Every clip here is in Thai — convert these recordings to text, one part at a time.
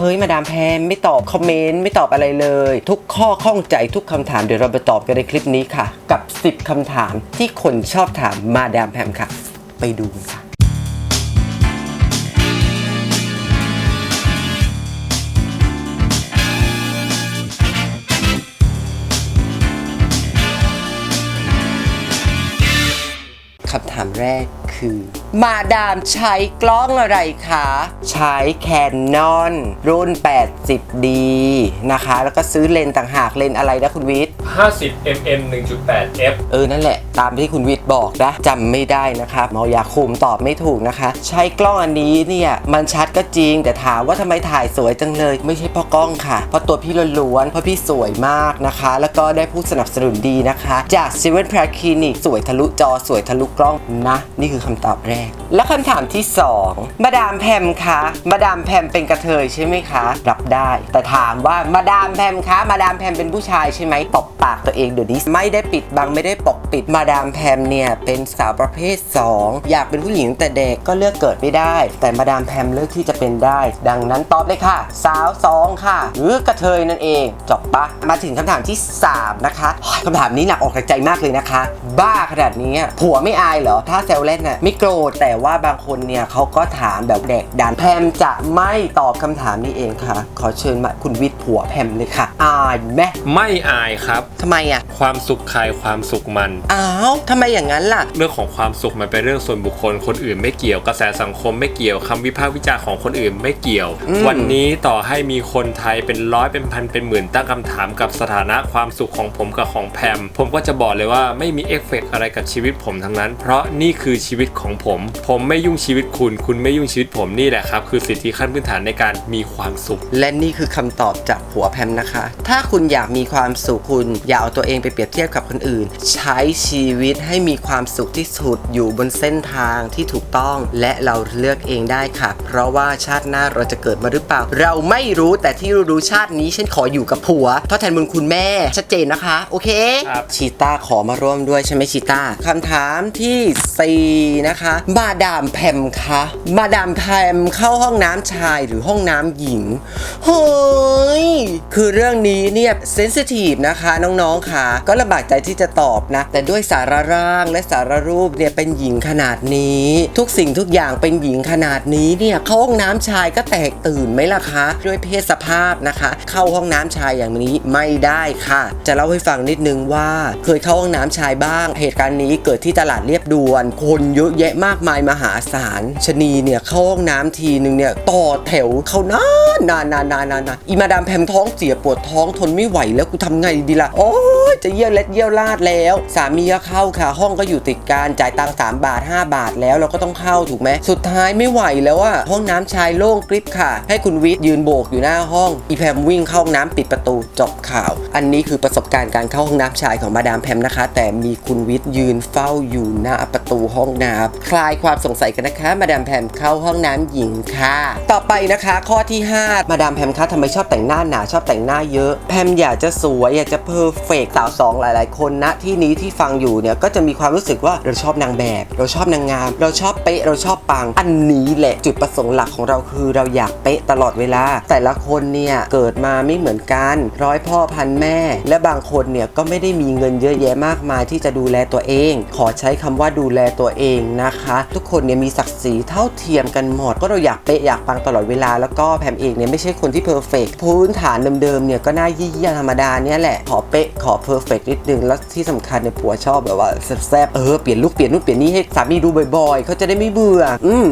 เฮ้ยมาดามแพมไม่ตอบคอมเมนต์ไม่ตอบอะไรเลย ทุกข้อข้องใจทุกคำถามเดี๋ยวเราไปตอบกันในคลิปนี้ค่ะ กับ 10คำถามที่คนชอบถามมาดามแพมค่ะ ไปดูค่ะ คำถามแรกคือ มาดามใช้กล้องอะไรคะ ใช้ Canon รุ่น 80D นะคะ แล้วก็ซื้อเลนส์ต่างหากเลนส์อะไรนะคุณวิทย์50 mm 1.8 f เออ นั่นแหละ ตามที่คุณวิทย์บอกนะจำไม่ได้นะคะเมายาคุมตอบไม่ถูกนะคะ ใช้กล้องอันนี้เนี่ยมันชัดก็จริง แต่ถามว่าทำไมถ่ายสวยจังเลย ไม่ใช่เพราะกล้องค่ะ เพราะตัวพี่ล้วนๆเพราะพี่สวยมากนะคะ แล้วก็ได้ผู้สนับสนุนดีนะคะ จาก s e v e n p r a c l i n i c สวยทะลุจอสวยทะลุกล้องนะ นี่คือคำตอบแรก และคำถามที่ 2 มาดามแพมคะมาดามแพมเป็นกระเทยใช่ไหมคะรับได้ แต่ถามว่ามาดามแพมคะมาดามแพมเป็นผู้ชายใช่ไหมตบปากตัวเองเดี๋ยวนี้ไม่ได้ปิดบังไม่ได้ปกปิดมาดามแพมเนี่ยเป็นสาวประเภท 2 อยากเป็นผู้หญิงตั้งแต่เด็กก็เลือกเกิดไม่ได้ แต่มาดามแพมเลือกที่จะเป็นได้ ดังนั้นตอบเลยค่ะ สาวสองค่ะ หรือกระเทยนั่นเองจบปะมาถึงคำถามที่ 3 นะคะโอ้ยคำถามนี้หนักออกจากใจมากเลยนะคะ บ้าขนาดนี้ผัวไม่อายเหรอถ้าแซวเล่นน่ะไม่โกรธแต่ว่าบางคนเนี่ยเขาก็ถามแบบแดกดันแพมจะไม่ตอบคำถามนี้เองค่ะ ขอเชิญมาคุณวิทย์ผัวแพมเลยค่ะ อายไหมไม่อายครับทำไมอะ ความสุขใครความสุขมันอ้าวทำไมอย่างนั้นล่ะ เรื่องของความสุขมันเป็นเรื่องส่วนบุคคลคนอื่นไม่เกี่ยวกระแสสังคมไม่เกี่ยวคำวิพากษ์วิจารณ์ของคนอื่นไม่เกี่ยว อืม วันนี้ต่อให้มีคนไทยเป็นร้อยเป็นพันเป็นหมื่นตั้งคำถามกับสถานะความสุขของผมกับของแพม ผมก็จะบอกเลยว่าไม่มีเอฟเฟกต์อะไรกับชีวิตผมทั้งนั้น เพราะนี่คือชีวิตของผม ผมไม่ยุ่งชีวิตคุณ คุณไม่ยุ่งชีวิตผมนี่แหละครับ คือสิทธิขั้นพื้นฐานในการมีความสุข และนี่คือคำตอบจากผัวแพมนะคะ ถ้าคุณอยากมีความสุขคุณ อย่าเอาตัวเองไปเปรียบเทียบกับคนอื่น ใช้ชีวิตให้มีความสุขที่สุดอยู่บนเส้นทางที่ถูกต้อง และเราเลือกเองได้ค่ะ เพราะว่าชาติหน้าเราจะเกิดมาหรือเปล่า เราไม่รู้แต่ที่รู้ชาตินี้ฉันขออยู่กับผัวทดแทนบุญคุณแม่ชัดเจนนะคะ โอเคครับ ชีต้าขอมาร่วมด้วยใช่ไหมชีต้าคำถามที่ 4 นะคะ มาดามแพมคะมาดามแพมเข้าห้องน้ำชายหรือห้องน้ำหญิงเฮ้ยคือเรื่องนี้เนี่ยเซนซิทีฟนะคะน้องๆค่ะ ก็ลำบากใจที่จะตอบนะ แต่ด้วยสารร่างและสารรูปเนี่ยเป็นหญิงขนาดนี้ ทุกสิ่งทุกอย่างเป็นหญิงขนาดนี้เนี่ยเข้าห้องน้ำชายก็แตกตื่นไหมล่ะคะ ด้วยเพศสภาพนะคะ เข้าห้องน้ำชายอย่างนี้ไม่ได้ค่ะ จะเล่าให้ฟังนิดนึงว่า เคยเข้าห้องน้ำชายบ้าง เหตุการณ์นี้เกิดที่ตลาดเรียบด่วน คนเยอะแยะมากมายมหาศาลชนีเนี่ยเข้าห้องน้ำทีนึงเนี่ยต่อแถวเข้านานนานนานนานนานนานอีมาดามแพมท้องเสียปวดท้องทนไม่ไหวแล้วกูทำไงดีล่ะโอ้ยจะเยี่ยวเล็ดเยี่ยวลาดแล้ว สามีก็เข้าค่ะ ห้องก็อยู่ติดกันจ่ายตังค์สามบาท 5 บาทแล้วเราก็ต้องเข้าถูกไหมสุดท้ายไม่ไหวแล้วอะห้องน้ำชายโล่งกริบค่ะ ให้คุณวิทย์ยืนโบกอยู่หน้าห้องอีแพมวิ่งเข้าห้องน้ำปิดประตูจบข่าว อันนี้คือประสบการณ์การเข้าห้องน้ำชายของมาดามแพมนะคะ แต่มีคุณวิทย์ยืนเฝ้าอยู่หน้าประตูห้องน้ำคลายความสงสัยกันนะคะ มาดามแพมเข้าห้องน้ำหญิงค่ะ ต่อไปนะคะ ข้อที่ 5 มาดามแพมคะทำไมชอบแต่งหน้าหนาชอบแต่งหน้าเยอะ แพมอยากจะสวยอยากจะเพอร์เฟกสาวสองหลาย ๆ คนนะที่นี้ที่ฟังอยู่เนี่ยก็จะมีความรู้สึกว่าเราชอบนางแบบ เราชอบนางงาม เราชอบเป๊ะเราชอบปัง อันนี้แหละจุดประสงค์หลักของเราคือเราอยากเป๊ะตลอดเวลา แต่ละคนเนี่ยเกิดมาไม่เหมือนกัน ร้อยพ่อพันแม่ และบางคนเนี่ยก็ไม่ได้มีเงินเยอะแยะมากมายที่จะดูแลตัวเอง ขอใช้คำว่าดูแลตัวเองนะคะ ทุกคนเนี่ยมีศักดิ์ศรีเท่าเทียมกันหมดก็เราอยากเป๊ะอยากปังตลอดเวลา แล้วก็แพมเองเนี่ยไม่ใช่คนที่เพอร์เฟกพื้นฐานเดิมๆเนี่ยก็น่ายี่ยธรรมดาเนี่ยแหละขอเป๊ะขอเพอร์เฟกนิดนึงแล้วที่สำคัญเนี่ยผัวชอบแบบว่าแซ่บๆเออเปลี่ยนลูกเปลี่ยนนู่นเปลี่ยนนี่ให้สามีดูบ่อยๆ เขาจะได้ไม่เบื่อ อืม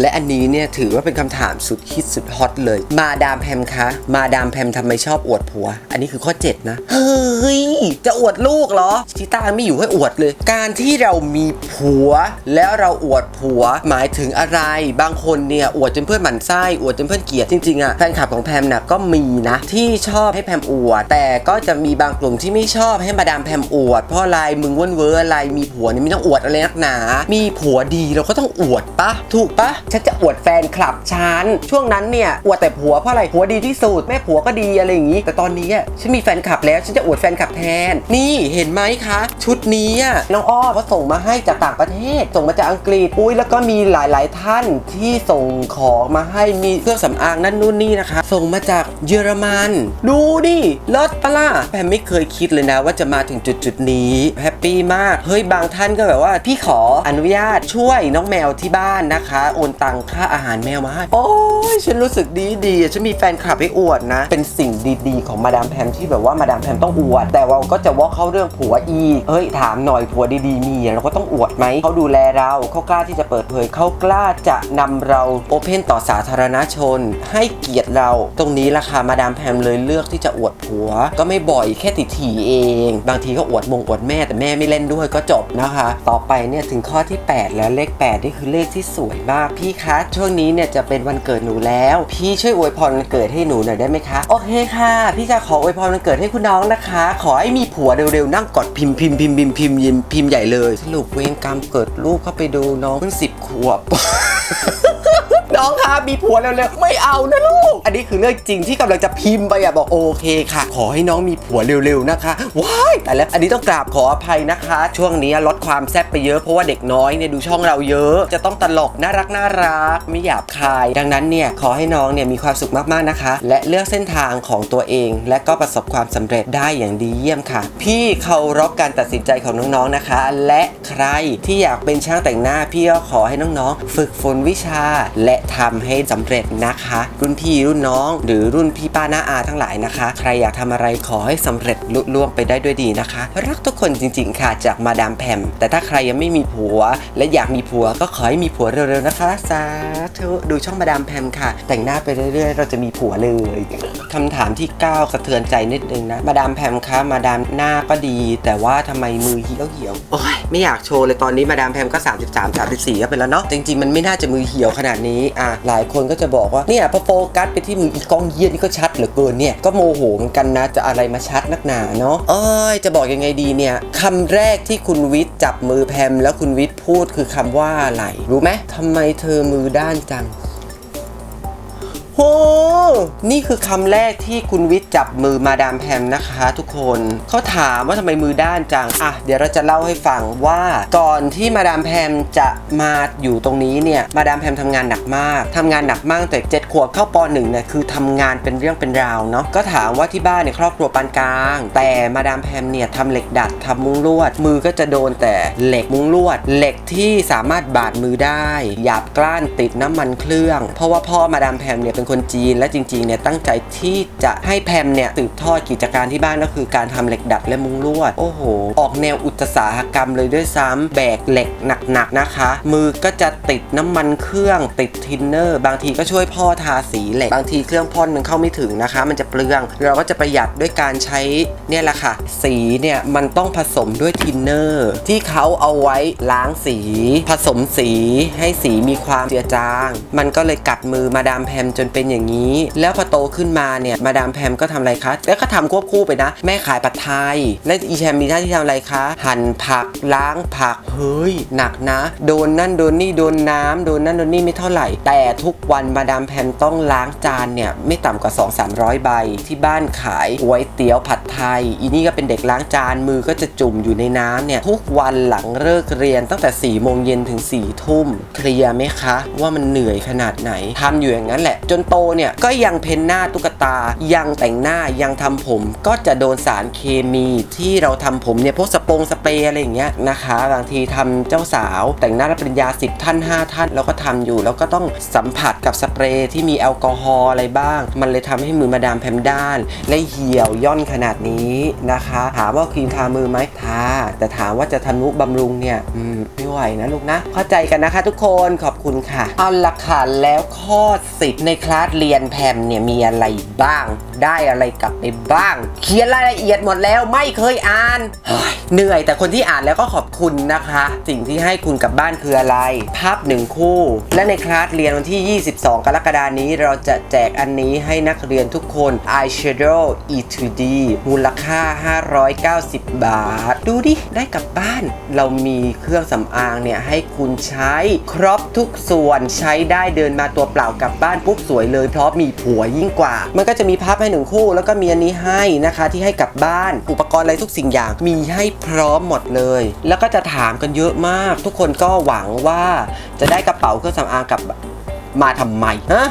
และอันนี้เนี่ยถือว่าเป็นคำถามสุดฮิตสุดฮอตเลย มาดามแพมคะ มาดามแพมทำไมชอบอวดผัว อันนี้คือข้อ 7 นะ เฮ้ย จะอวดลูกเหรอชิต้าไม่อยู่ให้อวดเลย การที่เรามีผัว แล้วเราอวดผัวหมายถึงอะไร บางคนเนี่ยอวดจนเพื่อนหมั่นไส้อวดจนเพื่อนเกลียดจริงๆอะแฟนคลับของแพมน่ะก็มีนะ ที่ชอบให้แพมอวด แต่ก็จะมีบางกลุ่มที่ไม่ชอบให้มาดามแพมอวดเพราะอะไรมึงเว้นเวอร์อะไรมีผัวเนี่ยไม่ต้องอวดอะไรนักหนา มีผัวดีเราก็ต้องอวดปะถูกปะฉันจะอวดแฟนคลับฉันช่วงนั้นเนี่ยอวดแต่ผัวเพราะอะไรผัวดีที่สุดแม่ผัวก็ดีอะไรอย่างงี้ แต่ตอนนี้ฉันมีแฟนคลับแล้วฉันจะอวดแฟนคลับแทน นี่เห็นไหมคะ ชุดนี้น้องอ้อเขาส่งมาให้จากต่างประเทศ ส่งมาจากอังกฤษอุ้ยแล้วก็มีหลาย ๆ ท่านที่ส่งของมาให้มีเครื่องสำอางนั่นนู่นนี่นะคะ ส่งมาจากเยอรมัน ดูดิเลิศปะล่ะแพมไม่เคยคิดเลยนะว่าจะมาถึงจุดจุดๆนี้แฮปปี้มากเฮ้ยบางท่านก็แบบว่าพี่ขออนุญาตช่วยน้องแมวที่บ้านนะคะโนตังค่าอาหารแมวมาให้โอ้ยฉันรู้สึกดีดีฉันมีแฟนคลับให้อวดนะ เป็นสิ่งดีๆของมาดามแพมที่แบบว่ามาดามแพมต้องอวด แต่เราก็จะว่าเขาเรื่องผัวอีกเฮ้ยถามหน่อยผัวดีๆมีอะเราก็ต้องอวดไหมเขาดูแลเราเขากล้าที่จะเปิดเผยเขากล้าจะนำเราโอเพนต่อสาธารณชน ให้เกียรติเรา ตรงนี้ราคามาดามแพมเลยเลือกที่จะอวดผัว ก็ไม่บ่อยแค่ติดถีเอง บางทีก็อวดมงอวดแม่แต่แม่ไม่เล่นด้วยก็จบนะคะ ต่อไปเนี่ยถึงข้อที่ 8 แล้วเลข 8 นี่คือเลขที่สวยมากพี่คะช่วงนี้เนี่ยจะเป็นวันเกิดหนูแล้ว พี่ช่วยอวยพรวันเกิดให้หนูหน่อยได้ไหมคะโอเคค่ะ พี่จะขออวยพรวันเกิดให้คุณน้องนะคะ ขอให้มีผัวเร็วๆนั่งกอดพิมพ์พิมพ์พิมพ์พิมพ์พิมพ์ยิมพิมพ์ใหญ่เลยสรุปเวรกรรมเกิดลูกเข้าไปดูน้องเพิ่งสิบขวบ น้องคะมีผัวเร็วๆไม่เอานะลูก อันนี้คือเรื่องจริงที่กำลังจะพิมพ์ไปอะบอกโอเคค่ะ ขอให้น้องมีผัวเร็วๆนะคะว้ายแต่แล้วอันนี้ต้องกราบขออภัยนะคะ ช่วงนี้ลดความแซ่บไปเยอะเพราะว่าเด็กน้อยเนี่ยดูช่องเราเยอะ จะต้องตลกน่ารักน่ารักไม่หยาบคาย ดังนั้นเนี่ยขอให้น้องเนี่ยมีความสุขมากๆนะคะ และเลือกเส้นทางของตัวเอง และก็ประสบความสำเร็จได้อย่างดีเยี่ยมค่ะ พี่เคารพการตัดสินใจของน้องๆนะคะ และใครที่อยากเป็นช่างแต่งหน้าพี่ก็ขอให้น้องๆ ฝึกฝนวิชาและทำให้สำเร็จนะคะ รุ่นพี่รุ่นน้อง หรือรุ่นพี่ป้าน้าอาทั้งหลายนะคะ ใครอยากทำอะไรขอให้สำเร็จลุล่วงไปได้ด้วยดีนะคะ รักทุกคนจริง ๆ ค่ะจากมาดามแพมแต่ถ้าใครยังไม่มีผัว และอยากมีผัวก็ขอให้มีผัวเร็วๆนะคะสาธุดูช่องมาดามแพมค่ะ แต่งหน้าไปเรื่อยๆ เราจะมีผัวเลยคำถามที่ 9 สะเทือนใจนิดนึงนะ มาดามแพมคะมาดามหน้าก็ดี แต่ว่าทำไมมือเหี่ยวเหี่ยวโอ้ยไม่อยากโชว์เลยตอนนี้มาดามแพมก็ 33 34ก็เป็นแล้วเนาะจริงๆมันไม่น่าจะมือเหี่ยวขนาดนี้อะหลายคนก็จะบอกว่าเนี่ยพอโฟกัสไปที่มืออีกล้องเยี่ยนี่ก็ชัดเหลือเกินเนี่ยก็โมโหเหมือนกันนะจะอะไรมาชัดนักหนาเนาะเอ้ยจะบอกยังไงดีเนี่ยคำแรกที่คุณวิทย์จับมือแพมแล้วคุณวิทย์พูดคือคำว่าอะไรรู้ไหมทำไมเธอมือด้านจัง โห นี่คือคำแรกที่คุณวิทย์จับมือมาดามแพมนะคะทุกคนเขาถามว่าทำไมมือด้านจัง อะ เดี๋ยวเราจะเล่าให้ฟังว่าก่อนที่มาดามแพมจะมาอยู่ตรงนี้เนี่ยมาดามแพมทำงานหนักมากทำงานหนักมากแต่เจ็ดขวบเข้าปหนึ่งเนี่ยคือทำงานเป็นเรื่องเป็นราวเนาะก็ถามว่าที่บ้านเนี่ยครอบครัวปานกลาง แต่มาดามแพมเนี่ยทำเหล็กดัดทำมุ้งลวด มือก็จะโดนแต่เหล็กมุ้งลวด เหล็กที่สามารถบาดมือได้หยาบกล้านติดน้ำมันเครื่อง เพราะว่าพ่อมาดามแพมเนี่ยเป็นคนจีน และจริงๆเนี่ยตั้งใจที่จะให้แพมเนี่ยสืบทอดกิจการที่บ้านก็คือการทำเหล็กดัดและมุ้งลวด โอ้โห ออกแนวอุตสาหกรรมเลยด้วยซ้ำแบกเหล็กหนักๆนะคะ มือก็จะติดน้ำมันเครื่องติดทินเนอร์ บางทีก็ช่วยพ่อทาสีเหล็ก บางทีเครื่องพ่นมันเข้าไม่ถึงนะคะ มันจะเปลือง เราก็จะประหยัดด้วยการใช้เนี่ยแหละค่ะ สีเนี่ยมันต้องผสมด้วยทินเนอร์ที่เขาเอาไว้ล้างสี ผสมสีให้สีมีความเจือจาง มันก็เลยกัดมือมาดามแพมจนเป็นอย่างนี้ แล้วพอโตขึ้นมาเนี่ยมาดามแพมก็ทำอะไรคะ แล้วก็ทำควบคู่ไปนะ แม่ขายผัดไทย และอีแชมมีหน้าที่ทำอะไรคะ หั่นผักล้างผักเฮ้ยหนักนะ โดนนั่นโดนนี่โดนน้ำโดนนั่นโดนนี่ไม่เท่าไหร่ แต่ทุกวันมาดามแพมต้องล้างจานเนี่ยไม่ต่ำกว่า 2-300 ใบที่บ้านขายหวย ตี๋ยวผัดไทย อีนี่ก็เป็นเด็กล้างจานมือก็จะจุ่มอยู่ในน้ำเนี่ย ทุกวันหลังเลิกเรียนตั้งแต่4ี่โมงเย็นถึง4ี่ทุ่ม เคลียร์ไหมคะ ว่ามันเหนื่อยขนาดไหนทำอยู่อย่างนั้นแหละ จนโตเนี่ย ก็ยังเพ้นหน้าตุ๊กตา ยังแต่งหน้ายังทำผม ก็จะโดนสารเคมีที่เราทำผมเนี่ยพวกสปงสเปรย์อะไรอย่างเงี้ยนะคะ บางทีทำเจ้าสาว แต่งหน้ารับปริญญา 10 ท่าน 5 ท่านแล้วก็ทำอยู่ แล้วก็ต้องสัมผัสกับสเปรย์ที่มีแอลกอฮอล์อะไรบ้าง มันเลยทำให้มือมาดามแพมด้าน และเหี่ยวย่อนขนาดนี้นะคะ ถามว่าครีมทามือไหมทา แต่ถามว่าจะทำนุบำรุงเนี่ยอืมไม่ไหวนะลูกนะ เข้าใจกันนะคะทุกคนขอบคุณค่ะเอาละค่ะแล้วข้อสิบในคลาสเรียนแพมเนี่ยมีอะไรบ้าง ได้อะไรกลับไปบ้าง เขียนรายละเอียดหมดแล้วไม่เคยอ่านเหนื่อยแต่คนที่อ่านแล้วก็ขอบคุณนะคะ สิ่งที่ให้คุณกลับบ้านคืออะไร ภาพหนึ่งคู่ และในคลาสเรียนวันที่ 22 กรกฎานี้เราจะแจกอันนี้ให้นักเรียนทุกคน Eyeshadow e to LED มูลค่า 590 บาท ดูดิ ได้กลับบ้าน เรามีเครื่องสำอางเนี่ย ให้คุณใช้ครบทุกส่วนใช้ได้เดินมาตัวเปล่ากลับบ้านปุ๊บสวยเลยเพราะมีผัวยิ่งกว่า มันก็จะมีพับให้หนึ่งคู่ แล้วก็มีอันนี้ให้นะคะที่ให้กลับบ้าน อุปกรณ์อะไรทุกสิ่งอย่างมีให้พร้อมหมดเลย แล้วก็จะถามกันเยอะมาก ทุกคนก็หวังว่าจะได้กระเป๋าเครื่องสำอางกลับมาทำไมฮะ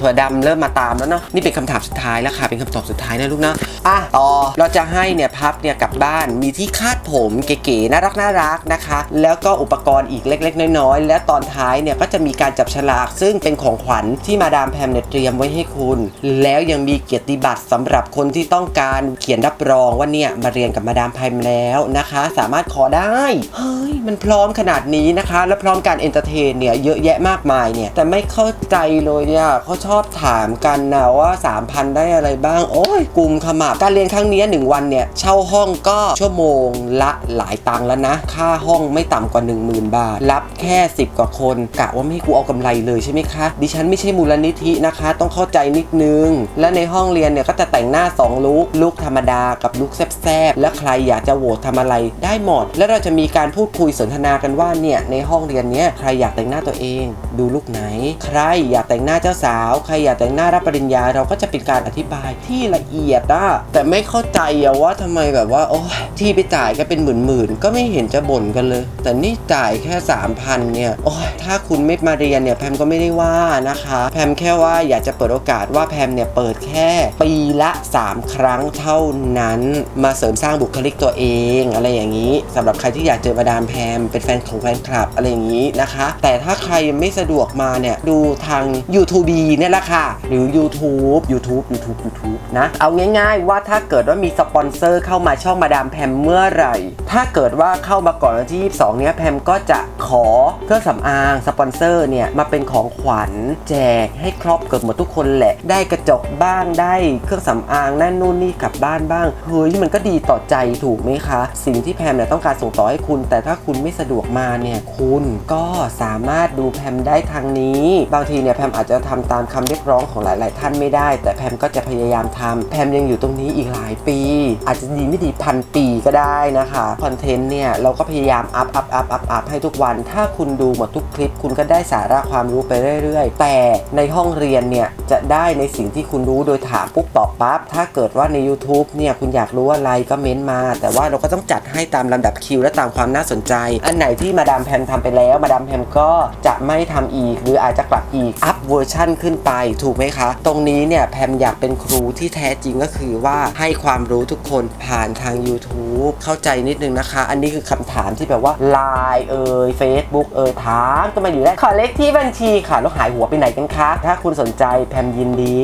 ถั่วดำเริ่มมาตามแล้วเนาะนี่เป็นคำถามสุดท้ายแล้วค่ะเป็นคำตอบสุดท้ายนะลูกนะอะต่อเราจะให้เนี่ยพับเนี่ยกลับบ้านมีที่คาดผมเก๋ๆน่ารักน่ารักนะคะ แล้วก็อุปกรณ์อีกเล็ก ๆ น้อยๆและตอนท้ายเนี่ยก็จะมีการจับฉลาก ซึ่งเป็นของขวัญที่มาดามแพมเนี่ยเตรียมไว้ให้คุณ แล้วยังมีเกียรติบัตรสำหรับคนที่ต้องการเขียนรับรองว่าเนี่ยมาเรียนกับมาดามแพมแล้วนะคะ สามารถขอได้เฮ้ยมันพร้อมขนาดนี้นะคะ และพร้อมการเอนเตอร์เทนเนี่ยเยอะแยะมากมายเนี่ยแต่ไม่เข้าใจเลยเนี่ยเขาชอบถามกันนะว่า 3,000 ได้อะไรบ้าง โอ้ยกลุ่มขมับ การเรียนครั้งนี้ 1 วันเนี่ย เช่าห้องก็ชั่วโมงละหลายตังค์แล้วนะ ค่าห้องไม่ต่ำกว่า 10,000 บาท รับแค่ 10 กว่าคนกะว่าไม่ให้กูเอากำไรเลยใช่ไหมคะ ดิฉันไม่ใช่มูลนิธินะคะ ต้องเข้าใจนิดนึง และในห้องเรียนเนี่ยก็จะแต่งหน้า 2 ลุคลุคธรรมดากับลุคแซบๆและใครอยากจะโหวตทำอะไรได้หมด และเราจะมีการพูดคุยสนทนากันว่าเนี่ยในห้องเรียนเนี้ยใครอยากแต่งหน้าตัวเอง ดูลุคไหน ใครอยากแต่งหน้าเจ้าสาวใครอยากแต่งหน้ารับปริญญา เราก็จะเป็นการอธิบายที่ละเอียดอะแต่ไม่เข้าใจอะว่าทำไมแบบว่า โอ้ที่ไปจ่ายก็เป็นหมื่นๆก็ไม่เห็นจะบ่นกันเลย แต่นี่จ่ายแค่ 3,000เนี่ยโอ้ยถ้าคุณไม่มาเรียนเนี่ยแพมก็ไม่ได้ว่านะคะ แพมแค่ว่าอยากจะเปิดโอกาสว่าแพมเนี่ยเปิดแค่ปีละ 3 ครั้งเท่านั้น มาเสริมสร้างบุคลิกตัวเอง อะไรอย่างนี้สำหรับใครที่อยากเจอมาดามแพมเป็นแฟนของแฟนคลับอะไรอย่างนี้นะคะ แต่ถ้าใครไม่สะดวกมาเนี่ยดูทาง YouTube เนี่ยแหละค่ะ หรือ YouTube YouTube YouTube YouTube นะ เอาง่าย ๆ ว่าถ้าเกิดว่ามีสปอนเซอร์เข้ามาช่องมาดามแพมเมื่อไหร่ ถ้าเกิดว่าเข้ามาก่อนวันที่ 22 เนี้ยแพมก็จะขอเครื่องสำอางสปอนเซอร์เนี่ยมาเป็นของขวัญแจกให้ครอบเกือบหมดทุกคนแหละ ได้กระจกบ้างได้เครื่องสำอางนั่นนู่นนี่กลับบ้านบ้างเฮ้ยมันก็ดีต่อใจถูกไหมคะ สิ่งที่แพมเนี่ยต้องการส่งต่อให้คุณ แต่ถ้าคุณไม่สะดวกมาเนี่ยคุณก็สามารถดูแพมได้ทางนี้ บางทีเนี่ยแพมอาจจะทำตามคำเรียกร้องของหลาย ๆ ท่านไม่ได้ แต่แพมก็จะพยายามทำแพมยังอยู่ตรงนี้อีกหลายปี อาจจะดีไม่ดีพันปีก็ได้นะคะคอนเทนต์เนี่ยเราก็พยายามอัพอัพอัพอัพอัพให้ทุกวัน ถ้าคุณดูหมดทุกคลิป คุณก็ได้สาระความรู้ไปเรื่อย ๆ แต่ในห้องเรียนเนี่ยจะได้ในสิ่งที่คุณรู้โดยถามปุ๊บตอบปั๊บถ้าเกิดว่าใน YouTube เนี่ยคุณอยากรู้อะไรก็เม้นมา แต่ว่าเราก็ต้องจัดให้ตามลำดับคิวและตามความน่าสนใจ อันไหนที่มาดามแพมทำไปแล้ว มาดามแพมก็จะไม่ทำอีก หรืออาจจะกลับอีกอัพเวอร์ชั่นขึ้นไปถูกไหมคะ ตรงนี้เนี่ยแพมอยากเป็นครูที่แท้จริงก็คือว่าให้ความรู้ทุกคนผ่านทาง YouTube เข้าใจนิดนึงนะคะ อันนี้คือคำถามที่แบบว่า Line เอ่ย Facebook เอ่ยถามก็มาอยู่ได้ขอเลขที่บัญชีค่ะแล้วหายหัวไปไหนกันคะ ถ้าคุณสนใจแพมยินดี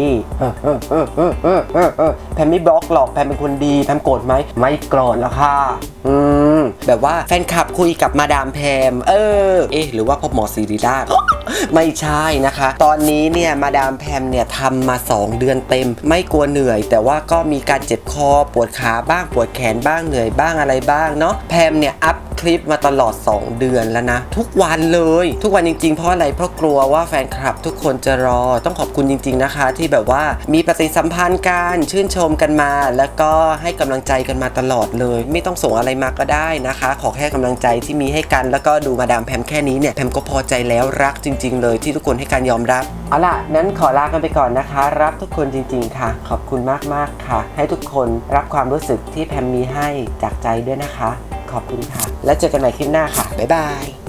แพมไม่บล็อกหรอกแพมเป็นคนดีแพมโกรธไหมไม่โกรธแล้วค่ะ อืม แบบว่าแฟนคลับคุยกับมาดามแพม เออ เอ๊ะ หรือว่าพ่อหมอศิริราช ไม่ใช่นะคะ ตอนนี้เนี่ยมาดามแพมเนี่ยทำมา 2 เดือนเต็ม ไม่กลัวเหนื่อย แต่ว่าก็มีการเจ็บคอปวดขาบ้างปวดแขนบ้างเหนื่อยบ้างอะไรบ้างเนาะแพมเนี่ยอัพ คลิปมาตลอด 2 เดือนแล้วนะ ทุกวันเลย ทุกวันจริงๆ เพราะอะไรเพราะกลัวว่าแฟนคลับทุกคนจะรอ ต้องขอบคุณจริง ๆนะคะ ที่แบบว่ามีปฏิสัมพันธ์กันชื่นชมกันมา แล้วก็ให้กำลังใจกันมาตลอดเลย ไม่ต้องส่งอะไรมาก็ได้นะคะ ขอแค่กำลังใจที่มีให้กันแล้วก็ดูมาดามแพมแค่นี้เนี่ยแพมก็พอใจแล้วรักจริง ๆ เลยที่ทุกคนให้การยอมรับเอาล่ะนั้นขอลากันไปก่อนนะคะ รักทุกคนจริง ๆ ค่ะ ขอบคุณมากๆค่ะ ให้ทุกคนรับความรู้สึกที่แพมมีให้จากใจด้วยนะคะ ขอบคุณค่ะ แล้วเจอกันใหม่คลิปหน้าค่ะ บ๊ายบาย